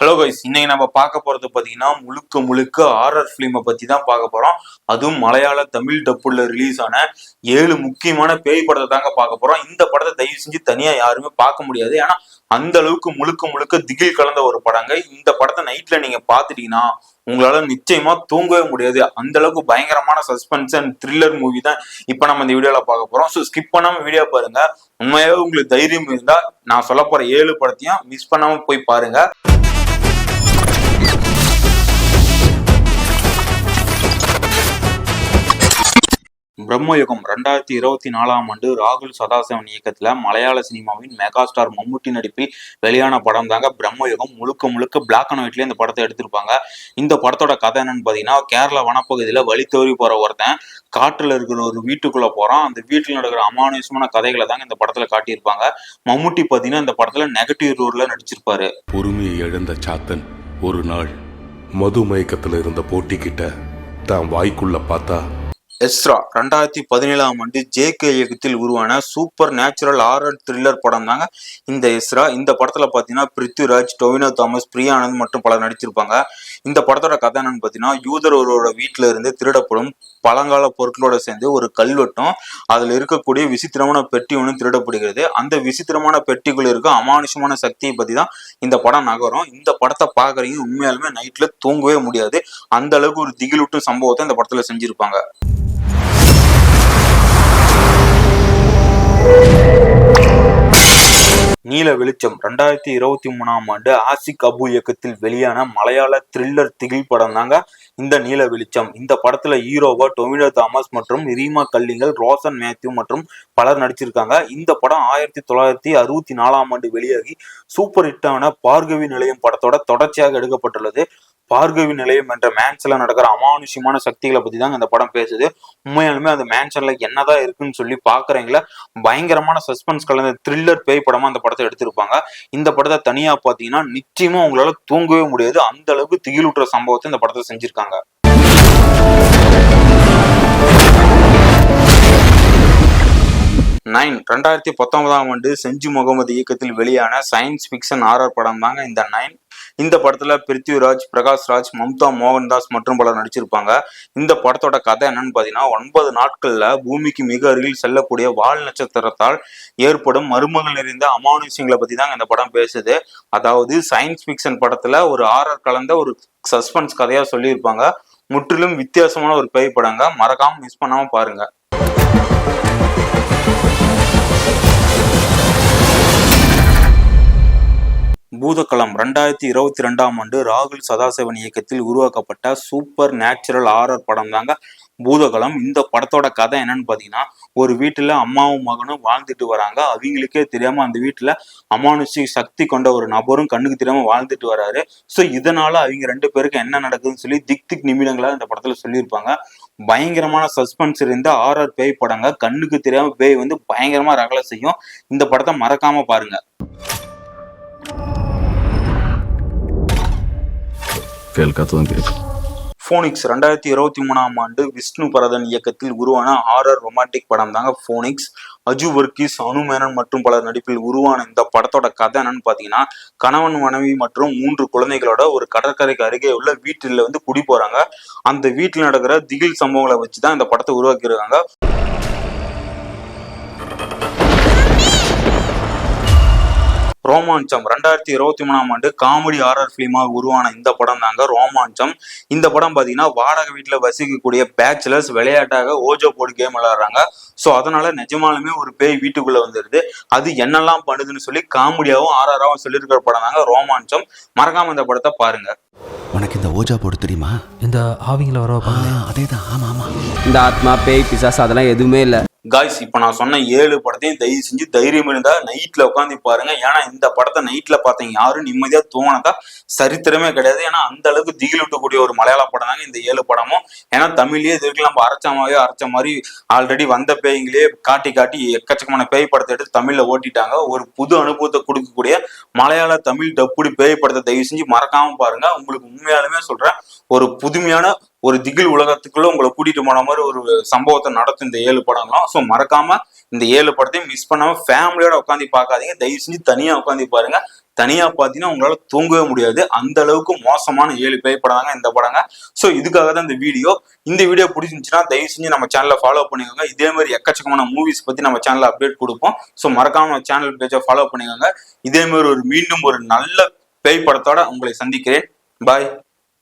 Hello guys இன்னைக்கு நம்ம பார்க்க போறது பாத்தீங்கன்னா முழுக்க முழுக்க ஆர்ஆர் ஃபிலிமை பத்தி தான் பார்க்க போறோம். அதுவும் மலையாள தமிழ் டப்புல ரிலீஸ் ஆன ஏழு முக்கியமான பேய் படத்தை தாங்க பார்க்க போறோம். இந்த படத்தை தயவு செஞ்சு தனியா யாருமே பார்க்க முடியாது. ஏன்னா அந்த அளவுக்கு முழுக்க முழுக்க திகில் கலந்த ஒரு படங்க. இந்த படத்தை நைட்ல நீங்க பாத்துட்டீங்கன்னா உங்களால நிச்சயமா தூங்கவே முடியாது. அந்த அளவுக்கு பயங்கரமான சஸ்பென்ஸ் அண்ட் த்ரில்லர் மூவி தான் இப்ப நம்ம இந்த வீடியோல பார்க்க போறோம். ஸோ ஸ்கிப் பண்ணாம வீடியோ பாருங்க. உண்மையாவே உங்களுக்கு தைரியம் இருந்தா நான் சொல்ல போற ஏழு படத்தையும் மிஸ் பண்ணாம போய் பாருங்க. பிரம்மயுகம் ரெண்டாயிரத்தி இருபத்தி நாலாம் ஆண்டு ராகுல் சதாசிவன் இயக்கத்துல மலையாள சினிமாவின் மெகா ஸ்டார் மம்முட்டி நடிப்பில் வெளியான படம் தாங்க பிரம்மயுகம். முழுக்க முழுக்க பிளாக் அண்ட் ஒயிட்லயே இந்த படத்தை எடுத்திருப்பாங்க. இந்த படத்தோட கதை என்னன்னு பாத்தீங்கன்னா கேரள வனப்பகுதியில வழி தவறி போற ஒருத்தன் காற்றுல இருக்கிற ஒரு வீட்டுக்குள்ள போறான். அந்த வீட்டுல நடக்கிற அமானுஷமான கதைகளை தாங்க இந்த படத்துல காட்டியிருப்பாங்க. மம்முட்டி பாத்தீங்கன்னா இந்த படத்துல நெகட்டிவ் ரோல்ல நடிச்சிருப்பாரு. பொறுமையை இழந்த சாத்தன் ஒரு நாள் மது மயக்கத்துல இருந்த போட்டிக்கிட்ட தான் வாய்க்குள்ள பார்த்தா எஸ்ரா ரெண்டாயிரத்தி பதினேழாம் ஆண்டு ஜேகே இயக்கத்தில் உருவான சூப்பர் நேச்சுரல் ஆரர் த்ரில்லர் படம் தாங்க இந்த எஸ்ரா. இந்த படத்தில் பார்த்தீங்கன்னா பிருத்விராஜ் டொவினோ தாமஸ் பிரியானந்த் மற்றும் பலர் நடிச்சிருப்பாங்க. இந்த படத்தோட கதை என்னன்னு பார்த்தீங்கன்னா யூதர் ஒருவரோட வீட்டில் இருந்து திருடப்படும் பழங்கால பொருட்களோட சேர்ந்து ஒரு கல்வெட்டும் அதில் இருக்கக்கூடிய விசித்திரமான பெட்டி ஒன்று திருடப்படுகிறது. அந்த விசித்திரமான பெட்டிகள் இருக்க அமானுஷமான சக்தியை பற்றி தான் இந்த படம் நகரும். இந்த படத்தை பார்க்குறீங்க உண்மையாலுமே நைட்டில் தூங்கவே முடியாது. அந்த அளவுக்கு ஒரு திகிலூட்டும் சம்பவத்தை இந்த படத்தில் செஞ்சுருப்பாங்க. நீல வெளிச்சம். ரெண்டாயிரத்தி இருபத்தி மூணாம் ஆண்டு ஆசிக் அபு இயக்கத்தில் வெளியான மலையாள த்ரில்லர் திகில் படம் தாங்க இந்த நீல வெளிச்சம். இந்த படத்துல ஹீரோவா டொமினோ தாமஸ் மற்றும் ரீமா கல்லிங்கல் ரோசன் மேத்யூ மற்றும் பலர் நடிச்சிருக்காங்க. இந்த படம் ஆயிரத்தி தொள்ளாயிரத்தி அறுபத்தி நாலாம் ஆண்டு வெளியாகி சூப்பர் ஹிட்டான பார்கவி நிலையம் படத்தோட தொடர்ச்சியாக எடுக்கப்பட்டுள்ளது. பார்கவி நிலையம் என்ற மேன்சன்ல நடக்கிற அமானுஷ்யமான சக்திகளை பத்தி தாங்க இந்த படம் பேசுது. உண்மையாலுமே அந்த மேன்சன்ல என்னதான் இருக்குன்னு சொல்லி பாக்குறீங்களா பயங்கரமான சஸ்பென்ஸ் கலந்த த்ரில்லர் பேய் படமா அந்த படத்தை எடுத்திருப்பாங்க. இந்த படத்தை தனியா பாத்தீங்கன்னா நிச்சயமா உங்களால தூங்கவே முடியாது. அந்த அளவுக்கு திகிலூட்டுற சம்பவத்தை இந்த படத்தை செஞ்சிருக்காங்க. நைன் ரெண்டாயிரத்தி பத்தொன்பதாம் ஆண்டு செஞ்சு முகமது இயக்கத்தில் வெளியான சயின்ஸ் ஃபிக்ஷன் ஆர்ஆர் படம் தாங்க இந்த நைன் இந்த படத்துல பிருத்விராஜ் பிரகாஷ்ராஜ் மம்தா மோகன்தாஸ் மற்றும் பலர் நடிச்சிருப்பாங்க. இந்த படத்தோட கதை என்னன்னு பாத்தீங்கன்னா ஒன்பது நாட்கள்ல பூமிக்கு மிக அருகில் செல்லக்கூடிய வால் நட்சத்திரத்தால் ஏற்படும் மருமகள் நிறைந்த அமானுஷ்யங்களை பத்தி தான் இந்த படம் பேசுது. அதாவது சயின்ஸ் ஃபிக்ஷன் படத்துல ஒரு ஆரர் கலந்த ஒரு சஸ்பென்ஸ் கதையா சொல்லியிருப்பாங்க. முற்றிலும் வித்தியாசமான ஒரு பேய் படங்க. மறக்காம மிஸ் பண்ணாம பாருங்க. பூதக்களம் ரெண்டாயிரத்தி இருபத்தி ரெண்டாம் ஆண்டு ராகுல் சதாசிவன் இயக்கத்தில் உருவாக்கப்பட்ட சூப்பர் நேச்சுரல் ஆரர் படம் தாங்க பூதகளம் இந்த படத்தோட கதை என்னன்னு பார்த்தீங்கன்னா ஒரு வீட்டில் அம்மாவும் மகனும் வாழ்ந்துட்டு வராங்க. அவங்களுக்கே தெரியாமல் அந்த வீட்டில் அமானுஷி சக்தி கொண்ட ஒரு நபரும் கண்ணுக்கு தெரியாமல் வாழ்ந்துட்டு வராரு. ஸோ இதனால அவங்க ரெண்டு பேருக்கு என்ன நடக்குதுன்னு சொல்லி திக் திக் நிமிடங்களாக இந்த படத்தில் சொல்லியிருப்பாங்க. பயங்கரமான சஸ்பென்ஸ் இருந்த ஆர்ஆர் பேய் படங்க கண்ணுக்கு தெரியாமல் பேய் வந்து பயங்கரமாக ரகலை செய்யும். இந்த படத்தை மறக்காம பாருங்க. കേൾക്കാത്തതും ஃபோனிக்ஸ் ரெண்டாயிரத்தி இருபத்தி மூணாம் ஆண்டு விஷ்ணு பரதன் இயக்கத்தில் உருவான ஹாரர் ரொமான்டிக் படம் தாங்க ஃபோனிக்ஸ் அஜு வர்கீஸ் அனுமேனன் மற்றும் பலர் நடிப்பில் உருவான இந்த படத்தோட கதை என்னன்னு பார்த்தீங்கன்னா கணவன் மனைவி மற்றும் மூன்று குழந்தைகளோட ஒரு கடற்கரைக்கு அருகே உள்ள வீட்டில் வந்து குடி போறாங்க. அந்த வீட்டில் நடக்கிற திகில் சம்பவங்களை வச்சு தான் இந்த படத்தை உருவாக்கியிருக்காங்க. ரோமாஞ்சம். ரெண்டாயிரத்தி இருபத்தி மூணாம் ஆண்டு காமெடி ஹாரர் ஃபிலிமாக உருவான இந்த படம் தாங்க ரோமாஞ்சம். இந்த படம் பார்த்தீங்கன்னா வாடகை வீட்டில் வசிக்கக்கூடிய பேச்சுலர்ஸ் விளையாட்டாக ஓஜோ போர்டு கேம் விளையாடுறாங்க. ஸோ அதனால நிஜமாலுமே ஒரு பேய் வீட்டுக்குள்ள வந்துடுது அது என்னெல்லாம் பண்ணுதுன்னு சொல்லி காமெடியாகவும் ஆர்ஆராகவும் சொல்லியிருக்கிற படம் தாங்க ரோமாஞ்சம். மறக்காம இந்த படத்தை பாருங்க. உனக்கு இந்த ஓஜா போர்டு தெரியுமா? இந்த ஆவிங்கள வர அதே தான் ஆமா ஆமா. இந்த ஆத்மா பேய் பிசாசு அதெல்லாம் எதுவுமே இல்லை. காய்ஸ் இப்போ நான் சொன்ன ஏழு படத்தையும் தயவு செஞ்சு தைரியம் இருந்தா நைட்ல உட்காந்து பாருங்க. ஏன்னா இந்த படத்தை நைட்ல பார்த்தீங்க யாரும் நிம்மதியா தோணதா சரித்திரமே கிடையாது. ஏன்னா அந்த அளவுக்கு திகிலூட்டக்கூடிய ஒரு மலையாள படம் தாங்க இந்த ஏழு படமும். ஏன்னா தமிழ்லயே இது வரைக்கும் நம்ம அரைச்சமாவே அரைச்ச மாதிரி ஆல்ரெடி வந்த பேய்களே காட்டி காட்டி எக்கச்சக்கமான பேய் படத்தை எடுத்து தமிழ்ல ஓட்டிட்டாங்க. ஒரு புது அனுபவத்தை கொடுக்கக்கூடிய மலையாள தமிழ் டப்புடி பேய் படத்தை தயவு செஞ்சு மறக்காம பாருங்க. உங்களுக்கு உண்மையாலுமே சொல்றேன் ஒரு புதுமையான ஒரு திகில் உலகத்துக்குள்ள உங்களை கூட்டிட்டு போன மாதிரி ஒரு சம்பவத்தை நடத்தும் இந்த ஏழு படங்களும் ஸோ மறக்காம இந்த ஏழு படத்தையும் மிஸ் பண்ணாம ஃபேமிலியோட உட்காந்து பார்க்காதீங்க. தயவு செஞ்சு தனியா உட்காந்து பாருங்க. தனியா பாத்தீங்கன்னா உங்களால தூங்கவே முடியாது. அந்த அளவுக்கு மோசமான ஏழு பேய் படம் தாங்க இந்த படங்க. ஸோ இதுக்காக தான் இந்த வீடியோ. இந்த வீடியோ பிடிச்சிருந்துச்சுன்னா தயவு செஞ்சு நம்ம சேனலை ஃபாலோ பண்ணிக்கோங்க. இதே மாதிரி எக்கச்சக்கமான மூவிஸ் பத்தி நம்ம சேனல்ல அப்டேட் கொடுப்போம். ஸோ மறக்காம நம்ம சேனல் பேஜை ஃபாலோ பண்ணிக்கோங்க. இதே மாதிரி ஒரு மீண்டும் ஒரு நல்ல பேய் படத்தோட உங்களை சந்திக்கிறேன். பாய்